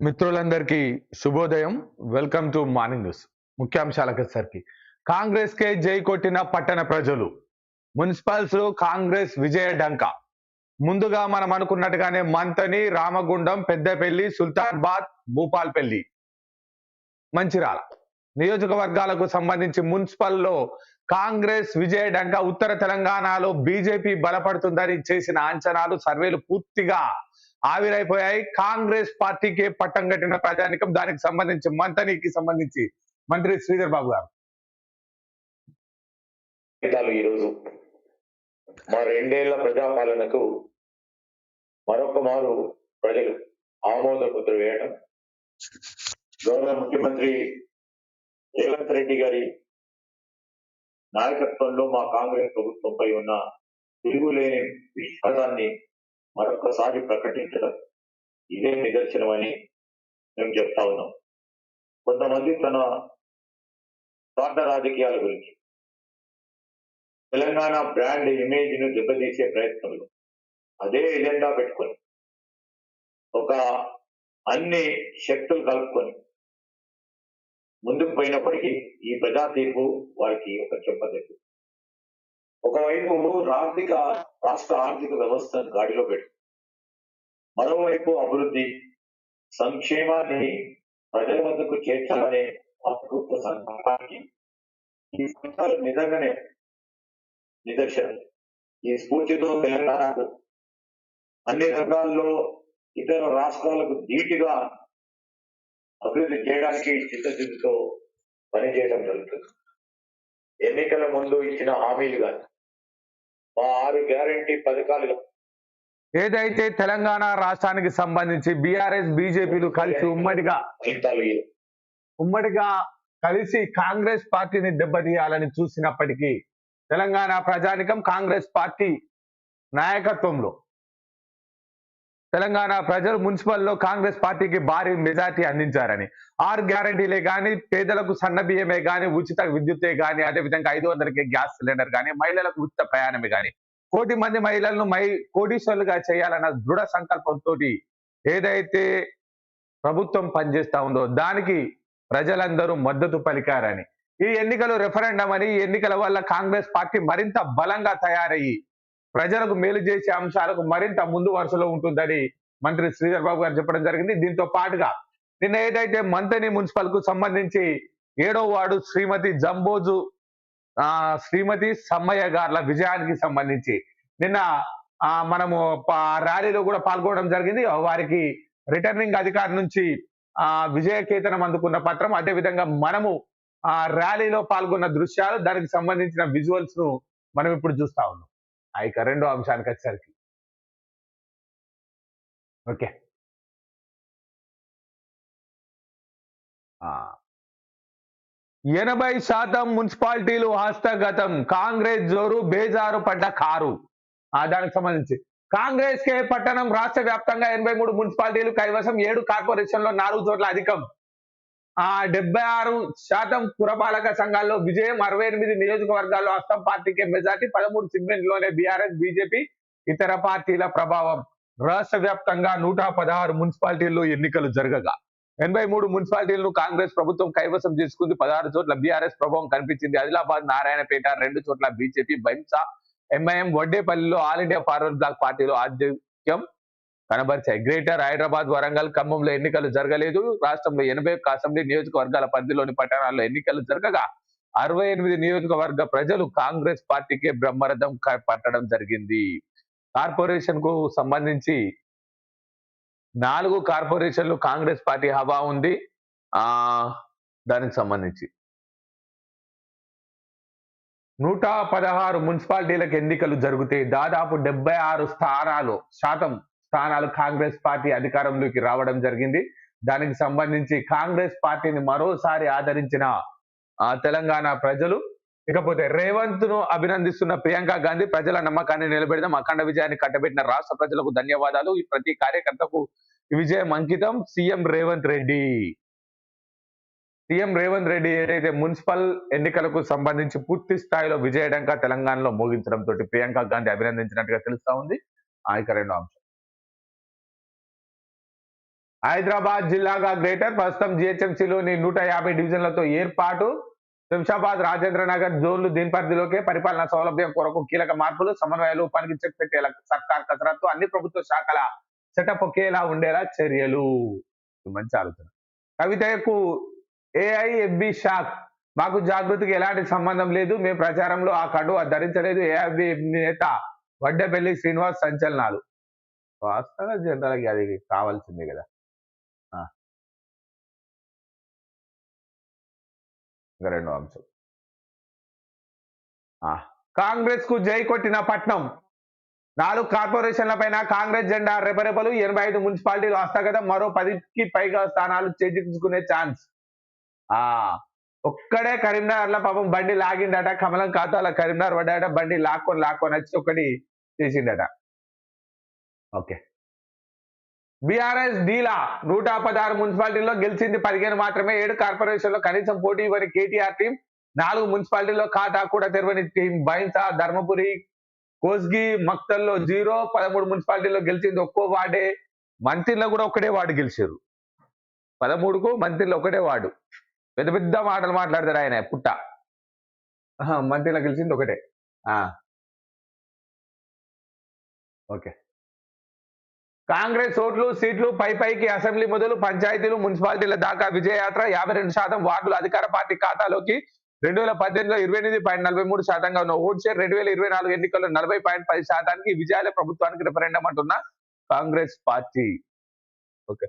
మిత్రులందరికీ శుభోదయం. Welcome to morning news ముఖ్యాంశాలకు సరికి కాంగ్రెస్ కే జై కొట్టిన పట్టణ ప్రజలు మున్సిపల్స్లో కాంగ్రెస్ విజయ డంక. ముందుగా మనం అనుకున్నట్టుగానే మంతని రామగుండం పెద్దపల్లి సుల్తాన్బాద్ భూపాల్పల్లి మంచిరాల. నియోజకవర్గాలకు సంబంధించి మున్సిపల్లో కాంగ్రెస్ విజయ డంక ఉత్తర తెలంగాణలో బీజేపీ బలపడుతుందని చేసిన అంచనాలు సర్వేలు పూర్తిగా ఆవిరైపోయాయి. కాంగ్రెస్ పార్టీకి పట్టం కట్టిన ప్రజానికం దానికి సంబంధించి మంతనికి సంబంధించి మంత్రి శ్రీధర్ బాబు గారు. ఈరోజు మా రెండేళ్ళ ప్రజాపాలనకు మరొక మారు ప్రజలు ఆమోద ముద్ర వేయడం గౌరవ ముఖ్యమంత్రి రేవంత్ రెడ్డి గారి నాయకత్వంలో మా కాంగ్రెస్ ప్రభుత్వంపై ఉన్న తిరుగులేని విశ్వాసాన్ని మరొకసారి ప్రకటించడం ఇదే నిదర్శనమని మేము చెప్తా ఉన్నాం. కొంతమంది తన స్వార్థ రాజకీయాల గురించి తెలంగాణ బ్రాండ్ ఇమేజ్ను దెబ్బతీసే ప్రయత్నంలో అదే ఎజెండా పెట్టుకొని ఒక అన్ని శక్తులు కలుపుకొని ముందుకు పోయినప్పటికీ ఈ ప్రజా తీర్పు వారికి ఒక చెప్పదెబ్బ ఒకవైపు ఆర్థిక రాష్ట్ర ఆర్థిక వ్యవస్థను గాడిలో పెట్టు. మరోవైపు అభివృద్ధి సంక్షేమాన్ని ప్రజల వద్దకు చేర్చాలనే అభివృద్ధి ప్రభుత్వ సంకల్పానికి ఈ ఫలితాలు నిజంగానే నిదర్శనం. ఈ స్ఫూర్తితో తెలంగాణకు అన్ని రంగాల్లో ఇతర రాష్ట్రాలకు ధీటుగా అభివృద్ధి చేయడానికి చిత్తశుద్ధితో పనిచేయడం జరుగుతుంది. ఎన్నికల ముందు ఇచ్చిన హామీలు కానీ మా ఆరు గ్యారంటీ పథకాలు ఏదైతే తెలంగాణ రాష్ట్రానికి సంబంధించి బీఆర్ఎస్ బీజేపీలు కలిసి ఉమ్మడిగా ఉమ్మడిగా కలిసి కాంగ్రెస్ పార్టీని దెబ్బతీయాలని చూసినప్పటికీ తెలంగాణ ప్రజానికం కాంగ్రెస్ పార్టీ నాయకత్వంలో తెలంగాణ ప్రజలు మున్సిపల్లో కాంగ్రెస్ పార్టీకి భారీ మెజార్టీ అందించారని. ఆరు గ్యారంటీలే కానీ పేదలకు సన్న బియ్యమే కానీ ఉచిత విద్యుత్తే కానీ అదేవిధంగా ఐదు వందలకి గ్యాస్ సిలిండర్ కానీ మహిళలకు ఉచిత ప్రయాణమే కానీ కోటి మంది మహిళలను మై కోటీశ్వరులుగా చేయాలన్న దృఢ సంకల్పంతో ఏదైతే ప్రభుత్వం పనిచేస్తా ఉందో దానికి ప్రజలందరూ మద్దతు పలికారని. ఈ ఎన్నికలు రెఫరెండం అని ఈ ఎన్నికల వల్ల కాంగ్రెస్ పార్టీ మరింత బలంగా తయారయ్యి ప్రజలకు మేలు చేసే అంశాలకు మరింత ముందు వరుసలో ఉంటుందని మంత్రి శ్రీధర్ బాబు గారు చెప్పడం జరిగింది. దీంతో పాటుగా నిన్న ఏదైతే మంతని మున్సిపల్కు సంబంధించి ఏడో వార్డు శ్రీమతి జంబోజు ఆ శ్రీమతి సమ్మయ్య గార్ల విజయానికి సంబంధించి నిన్న ఆ మనము ర్యాలీలో కూడా పాల్గొనడం జరిగింది. వారికి రిటర్నింగ్ అధికారి నుంచి ఆ విజయకేతనం అందుకున్న పత్రం. అదే విధంగా మనము ఆ ర్యాలీలో పాల్గొన్న దృశ్యాలు దానికి సంబంధించిన విజువల్స్ను మనం ఇప్పుడు చూస్తా ఉన్నాం. ఆ ఇక రెండో అంశానికి వచ్చేసరికి. ఓకే. ఎనభై శాతం మున్సిపాలిటీలు హస్తగతం. కాంగ్రెస్ జోరు బేజారు పడ్డ కారు. ఆ దానికి సంబంధించి. కాంగ్రెస్ కే పట్టణం రాష్ట్ర వ్యాప్తంగా ఎనభై మూడు మున్సిపాలిటీలు కైవసం ఏడు కార్పొరేషన్లో నాలుగు చోట్ల అధికం. ఆ డెబ్బై ఆరు శాతం పురపాలక సంఘాల్లో విజయం అరవై ఎనిమిది నియోజకవర్గాల్లో అస్సాం పార్టీకే మెజార్టీ పదమూడు సిగ్మెంట్లోనే బీఆర్ఎస్ బీజేపీ ఇతర పార్టీల ప్రభావం. రాష్ట్ర వ్యాప్తంగా నూట పదహారు మున్సిపాలిటీల్లో ఎన్నికలు జరగగా. ఎనభై మూడు మున్సిపాలిటీలను కాంగ్రెస్ ప్రభుత్వం కైవసం చేసుకుంది. పదహారు చోట్ల బీఆర్ఎస్ ప్రభావం కనిపించింది. ఆదిలాబాద్ నారాయణపేట రెండు చోట్ల బీజేపీ బైంసా ఎంఐఎం వడ్డేపల్లిలో ఆల్ ఇండియా ఫార్వర్డ్ బ్లాక్ పార్టీలో ఆధిక్యం. కనబరిచాయి గ్రేటర్ హైదరాబాద్ వరంగల్ ఖమ్మంలో ఎన్నికలు జరగలేదు. రాష్ట్రంలో ఎనభై ఒక్క అసెంబ్లీ నియోజకవర్గాల పరిధిలోని పట్టణాల్లో ఎన్నికలు జరగగా అరవై ఎనిమిది నియోజకవర్గ ప్రజలు కాంగ్రెస్ పార్టీకే బ్రహ్మరథం పట్టడం జరిగింది. కార్పొరేషన్కు సంబంధించి నాలుగు కార్పొరేషన్లు కాంగ్రెస్ పార్టీ హవా ఉంది. ఆ దానికి సంబంధించి. నూట పదహారు మున్సిపాలిటీలకు ఎన్నికలు జరిగితే దాదాపు డెబ్బై ఆరు స్థానాలు శాతం స్థానాలు కాంగ్రెస్ పార్టీ అధికారంలోకి రావడం జరిగింది. దానికి సంబంధించి కాంగ్రెస్ పార్టీని మరోసారి ఆదరించిన ఆ తెలంగాణ ప్రజలు ఇకపోతే రేవంత్ను అభినందిస్తున్న ప్రియాంక గాంధీ ప్రజల నమ్మకాన్ని నిలబెడదాం అఖండ విజయాన్ని కట్టబెట్టిన రాష్ట్ర ప్రజలకు ధన్యవాదాలు. ఈ ప్రతి కార్యకర్తకు విజయం అంకితం సీఎం రేవంత్ రెడ్డి. సీఎం రేవంత్ రెడ్డి ఏదైతే మున్సిపల్ ఎన్నికలకు సంబంధించి పూర్తి స్థాయిలో విజయడంగా తెలంగాణలో మోగించడంతో ప్రియాంక గాంధీ అభినందించినట్టుగా తెలుస్తా ఉంది. ఆయన అంశం. హైదరాబాద్ జిల్లాగా గ్రేటర్. ప్రస్తుతం జిహెచ్ఎంసీలోని నూట యాభై డివిజన్లతో ఏర్పాటు. శంషాబాద్ రాజేంద్ర నగర్ జోన్లు దీని పరిధిలోకే పరిపాలనా సౌలభ్యం కొరకు కీలక మార్పులు సమన్వయ లోపానికి చెక్ పెట్టేలా సర్కార్ కసరత్తు అన్ని ప్రభుత్వ శాఖల సెటప్ ఒకేలా ఉండేలా చర్యలు. మంచి ఆలోచన. కవితకు ఏఐఎఫ్బి షాక్. మాకు జాగృతికి ఎలాంటి సంబంధం లేదు. మేము ప్రచారంలో ఆ కడు ధరించలేదు. ఏఐఎఫ్బి నేత వడ్డెపల్లి శ్రీనివాస్ సంచలనాలు. వాస్తవంగా జనరల్కి అది కావాల్సిందే కదా. ఇంకా రెండో అంశం ఆ. కాంగ్రెస్కు జై కొట్టిన పట్నం. నాలుగు కార్పొరేషన్ల పైన కాంగ్రెస్ జెండా రెపరెపలు. ఎనభై ఐదు మున్సిపాలిటీలు హస్తగతం మరో పదికి పైగా స్థానాలు చేజించుకునే ఛాన్స్. ఆ ఒక్కడే కరీంనగర్లో పాపం బండి లాగిండట. కమలం ఖాతాలో కరీంనగర్ పడ్డాట బండి లాక్కొని లాక్కొని వచ్చి ఒకటి చేసిండట ఓకే. బీఆర్ఎస్ డీలా నూట పదహారు మున్సిపాలిటీల్లో గెలిచింది పదిహేను మాత్రమే. ఏడు కార్పొరేషన్లో కనీసం పోటీ ఇవ్వని కేటీఆర్ టీం నాలుగు మున్సిపాలిటీల్లో ఖాతా కూడా తెరవని టీం. బైన్సా ధర్మపురి కోస్గి మక్తల్లో జీరో. పదమూడు మున్సిపాలిటీల్లో గెలిచింది ఒక్కో వార్డే. మంత్రిలో కూడా ఒకటే వార్డు గెలిచారు. పదమూడుకు మంత్రిలో ఒకటే వార్డు. పెద్ద పెద్ద మాటలు మాట్లాడతారు ఆయన పుట్ట. మంత్రిలో గెలిచింది ఒకటే. ఆ. ఓకే. కాంగ్రెస్ ఓట్లు సీట్లు పై పైకి అసెంబ్లీ మొదలు పంచాయతీలు మున్సిపాలిటీల దాకా విజయయాత్ర యాభై రెండు శాతం వార్డులు అధికార పార్టీ ఖాతాలోకి రెండు వేల పద్దెనిమిదిలో ఇరవై ఎనిమిది పాయింట్ నలభై మూడు శాతంగా ఉన్న ఓట్ షేర్ రెండు వేల ఇరవై నాలుగు ఎన్నికల్లో నలభై పాయింట్ పది శాతానికి విజయాలయ ప్రభుత్వానికి రిఫరెండం అంటున్న కాంగ్రెస్ పార్టీ. ఓకే.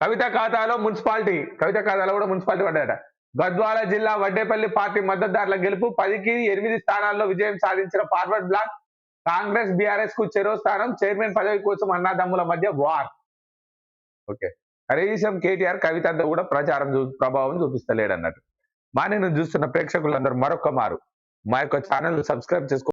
కవిత ఖాతాలో మున్సిపాలిటీ కవిత ఖాతాలో కూడా మున్సిపాలిటీ పడ్డాట గద్వాల జిల్లా వడ్డేపల్లి పార్టీ మద్దతుదారుల గెలుపు పదికి ఎనిమిది స్థానాల్లో విజయం సాధించిన ఫార్వర్డ్ బ్లాక్ కాంగ్రెస్ బీఆర్ఎస్కు చెరో స్థానం చైర్మన్ పదవి కోసం అన్నాదమ్ముల మధ్య వార్. ఓకే. కనీసం కేటీఆర్ కవిత అంతా కూడా ప్రచారం చూ ప్రభావం చూపిస్తలేడు అన్నట్టు మా నేను చూస్తున్న ప్రేక్షకులందరూ మరొక మారు. మా యొక్క ఛానల్ సబ్స్క్రైబ్ చేసుకో